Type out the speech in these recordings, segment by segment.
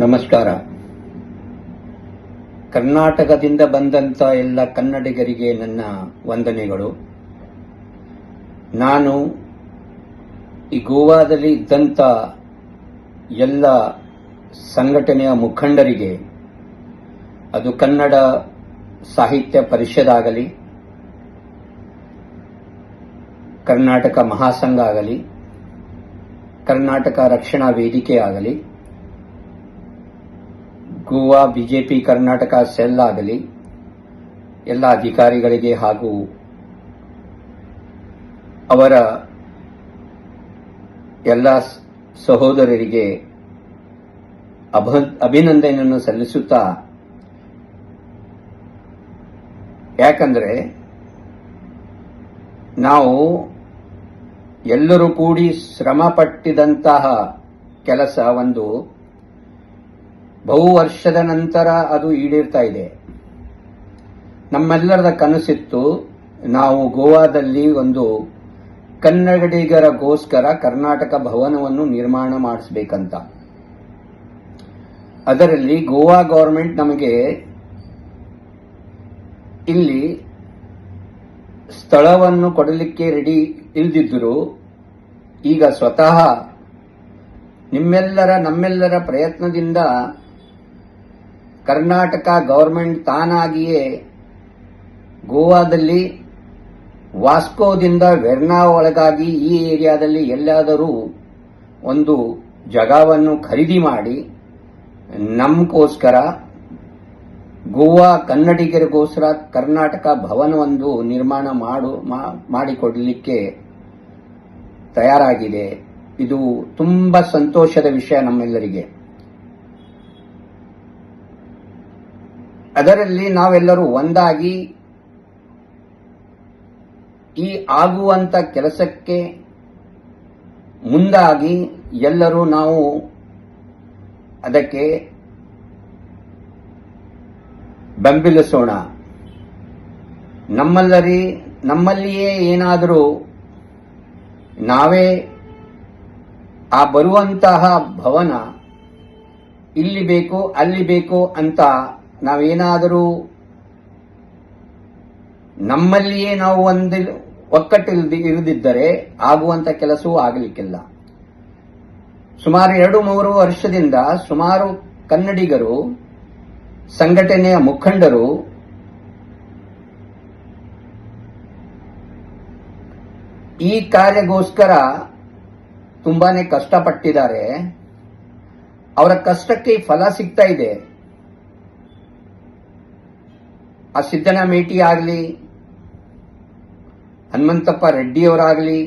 ನಮಸ್ಕಾರ. ಕರ್ನಾಟಕದಿಂದ ಬಂದಂತ ಎಲ್ಲ ಕನ್ನಡಿಗರಿಗೆ ನನ್ನ ವಂದನೆಗಳು. ನಾನು ಈ ಗೋವಾದಲ್ಲಿ ಇದ್ದಂತ ಎಲ್ಲ ಸಂಘಟನೆಯ ಮುಖಂಡರಿಗೆ, ಅದು ಕನ್ನಡ ಸಾಹಿತ್ಯ ಪರಿಷತ್ ಆಗಲಿ ಕರ್ನಾಟಕ ಮಹಾಸಂಘ ಆಗಲಿ, ಕರ್ನಾಟಕ ರಕ್ಷಣಾ ವೇದಿಕೆ ಆಗಲಿ ಗೋವಾ, ಬಿಜೆಪಿ, ಕರ್ನಾಟಕ ಸೆಲ್ ಆಗಲಿ ಎಲ್ಲ ಅಧಿಕಾರಿಗಳಿಗೆ ಹಾಗೂ ಅವರ ಎಲ್ಲ ಸಹೋದರರಿಗೆ ಅಭ- ಅಭಿನಂದನೆಯನ್ನು ಸಲ್ಲಿಸುತ್ತಾ ಯಾಕಂದರೆ ನಾವು ಎಲ್ಲರೂ ಕೂಡಿ ಶ್ರಮಪಟ್ಟಿದಂತಹ ಕೆಲಸ ಒಂದು ಬಹು ವರ್ಷದ ನಂತರ ಅದು ಈಡೇರ್ತಾ ಇದೆ. ನಮ್ಮೆಲ್ಲರದ ಕನಸಿತ್ತು, ನಾವು ಗೋವಾದಲ್ಲಿ ಒಂದು ಕನ್ನಡಿಗರಗೋಸ್ಕರ ಕರ್ನಾಟಕ ಭವನವನ್ನು ನಿರ್ಮಾಣ ಮಾಡಿಸ್ಬೇಕಂತ. ಅದರಲ್ಲಿ ಗೋವಾ ಗೌರ್ಮೆಂಟ್ ನಮಗೆ ಇಲ್ಲಿ ಸ್ಥಳವನ್ನು ಕೊಡಲಿಕ್ಕೆ ರೆಡಿ ಇಲ್ದಿದ್ದರು, ಈಗ ಸ್ವತಃ ನಿಮ್ಮೆಲ್ಲರ, ನಮ್ಮೆಲ್ಲರ ಪ್ರಯತ್ನದಿಂದ ಕರ್ನಾಟಕ ಗೌರ್ಮೆಂಟ್ ತಾನಾಗಿಯೇ ಗೋವಾದಲ್ಲಿ, ವಾಸ್ಕೋದಿಂದ ವೆರ್ನಾ ಒಳಗಾಗಿ ಈ ಏರಿಯಾದಲ್ಲಿ ಎಲ್ಲಾದರೂ ಒಂದು ಜಾಗವನ್ನು ಖರೀದಿ ಮಾಡಿ, ನಮಗೋಸ್ಕರ ಗೋವಾ ಕನ್ನಡಿಗರಿಗೋಸ್ಕರ ಕರ್ನಾಟಕ ಭವನವೊಂದು ನಿರ್ಮಾಣ ಮಾಡು ಮಾಡಿಕೊಡಲಿಕ್ಕೆ ತಯಾರಾಗಿದೆ. ಇದು ತುಂಬಾ ಸಂತೋಷದ ವಿಷಯ ನಮ್ಮೆಲ್ಲರಿಗೆ. ಅದರಲ್ಲಿ ನಾವೆಲ್ಲರೂ ಒಂದಾಗಿ ಈ ಆಗುವಂತ ಕೆಲಸಕ್ಕೆ ಮುಂದಾಗಿ ಎಲ್ಲರೂ ನಾವು ಅದಕ್ಕೆ ಬೆಂಬಲಿಸೋಣ. ನಮ್ಮಲ್ಲರಿ, ನಮ್ಮಲ್ಲಿಯೇ ಏನಾದರೂ ನಾವೇ ಆ ಬರುವಂತಹ ಭವನ ಇಲ್ಲಿ ಬೇಕು, ಅಲ್ಲಿ ಬೇಕು ಅಂತ ನಾವೇನಾದರೂ ನಮ್ಮಲ್ಲಿಯೇ ನಾವು ಒಂದು ಒಕ್ಕಟ್ಟಿಲ್ದಿ ಇರದಿದ್ದರೆ ಆಗುವಂತ ಕೆಲಸವೂ ಆಗಲಿಕ್ಕಿಲ್ಲ. ಸುಮಾರು ಎರಡು ಮೂರು ವರ್ಷದಿಂದ ಸುಮಾರು ಕನ್ನಡಿಗರು, ಸಂಘಟನೆಯ ಮುಖಂಡರು, ಈ ಕಾರ್ಯಗೋಸ್ಕರ ತುಂಬಾನೇ ಕಷ್ಟಪಟ್ಟಿದ್ದಾರೆ. ಅವರ ಕಷ್ಟಕ್ಕೆ ಫಲ ಸಿಗ್ತಾ ಇದೆ. ಆ ಸಿದ್ದನ ಮೇಟಿ ಆಗಲಿ, ಹನುಮಂತಪ್ಪ ರೆಡ್ಡಿಯವರಾಗಲಿ,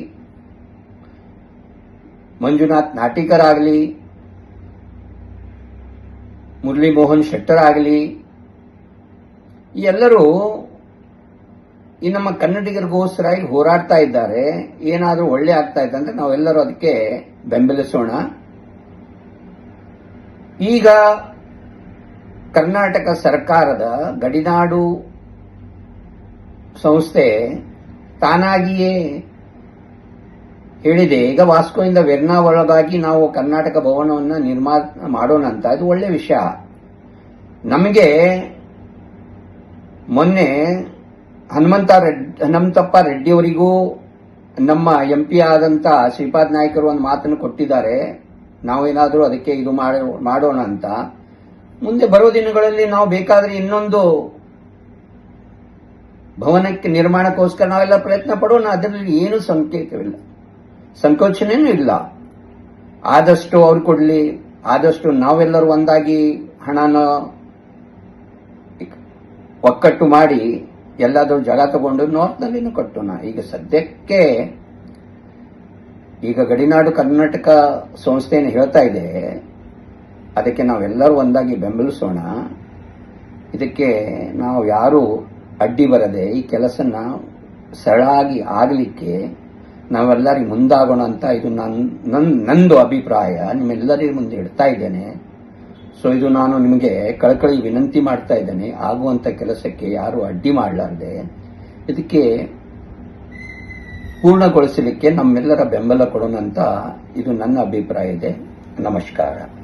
ಮಂಜುನಾಥ್ ನಾಟಿಕರ್ ಆಗಲಿ ಮುರಳಿ ಮೋಹನ್ ಶೆಟ್ಟರ್ ಆಗಲಿ ಎಲ್ಲರೂ ಈ ನಮ್ಮ ಕನ್ನಡಿಗರಿಗೋಸ್ಕರ ಇಲ್ಲಿ ಹೋರಾಡ್ತಾ ಇದ್ದಾರೆ. ಏನಾದರೂ ಒಳ್ಳೆ ಆಗ್ತಾ ಇದೆ ಅಂದ್ರೆ ನಾವೆಲ್ಲರೂ ಅದಕ್ಕೆ ಬೆಂಬಲಿಸೋಣ. ಈಗ ಕರ್ನಾಟಕ ಸರ್ಕಾರದ ಗಡಿನಾಡು ಸಂಸ್ಥೆ ತಾನಾಗಿಯೇ ಹೇಳಿದೆ, ಈಗ ವಾಸ್ಕೋಯಿಂದ ವೆರ್ನಾ ಒಳಗಾಗಿ ನಾವು ಕರ್ನಾಟಕ ಭವನವನ್ನು ನಿರ್ಮಾಣ ಮಾಡೋಣ ಅಂತ. ಇದು ಒಳ್ಳೆ ವಿಷಯ. ನಮಗೆ ಮೊನ್ನೆ ಹನುಮಂತ ರೆಡ್ಡಿ ಹನುಮಂತಪ್ಪ ರೆಡ್ಡಿಯವರಿಗೂ ನಮ್ಮ ಎಂ ಪಿ ಆದಂತ ಶ್ರೀಪಾದ್ ನಾಯ್ಕರು ಒಂದು ಮಾತನ್ನು ಕೊಟ್ಟಿದ್ದಾರೆ. ನಾವೇನಾದರೂ ಅದಕ್ಕೆ ಇದು ಮಾಡೋ- ಮಾಡೋಣ ಅಂತ. ಮುಂದೆ ಬರೋ ದಿನಗಳಲ್ಲಿ ನಾವು ಬೇಕಾದ್ರೆ ಇನ್ನೊಂದು ಭವನಕ್ಕೆ ನಿರ್ಮಾಣಕ್ಕೋಸ್ಕರ ನಾವೆಲ್ಲ ಪ್ರಯತ್ನ ಪಡೋಣ. ಅದರಲ್ಲಿ ಏನು ಸಂಕೇತವಿಲ್ಲ. ಸಂಕೋಚನೆಯೂ ಇಲ್ಲ. ಆದಷ್ಟು ಅವ್ರು ಕೊಡಲಿ, ಆದಷ್ಟು ನಾವೆಲ್ಲರೂ ಒಂದಾಗಿ ಹಣನ ಒಕ್ಕಟ್ಟು ಮಾಡಿ ಎಲ್ಲಾದರೂ ಜಾಗ ತಗೊಂಡು ನಾರ್ತ್ನಲ್ಲಿನೂ ಕಟ್ಟೋಣ. ಈಗ ಸದ್ಯಕ್ಕೆ ಈಗ ಗಡಿನಾಡು ಕರ್ನಾಟಕ ಸಂಸ್ಥೆಯನ್ನು ಹೇಳ್ತಾ ಇದೆ. ಅದಕ್ಕೆ ನಾವೆಲ್ಲರೂ ಒಂದಾಗಿ ಬೆಂಬಲಿಸೋಣ. ಇದಕ್ಕೆ ನಾವು ಯಾರು ಅಡ್ಡಿ ಬರದೆ ಈ ಕೆಲಸನ ಸರಳಾಗಿ ಆಗಲಿಕ್ಕೆ ನಾವೆಲ್ಲರಿಗೆ ಮುಂದಾಗೋಣ ಅಂತ ಇದು ನನ್ನ ನನ್, ನಂದು ಅಭಿಪ್ರಾಯ. ನಿಮ್ಮೆಲ್ಲರಿಗೂ ಮುಂದೆ ಇಡ್ತಾ ಇದ್ದೇನೆ. ಸೊ ಇದು ನಾನು ನಿಮಗೆ ಕಳಕಳಿ ವಿನಂತಿ ಮಾಡ್ತಾ ಇದ್ದೇನೆ. ಆಗುವಂತ ಕೆಲಸಕ್ಕೆ ಯಾರು ಅಡ್ಡಿ ಮಾಡಲಾರ್ದೆ. ಇದಕ್ಕೆ ಪೂರ್ಣಗೊಳಿಸಲಿಕ್ಕೆ ನಮ್ಮೆಲ್ಲರ ಬೆಂಬಲ ಕೊಡೋಣ ಅಂತ ಇದು ನನ್ನ ಅಭಿಪ್ರಾಯ ಇದೆ. ನಮಸ್ಕಾರ.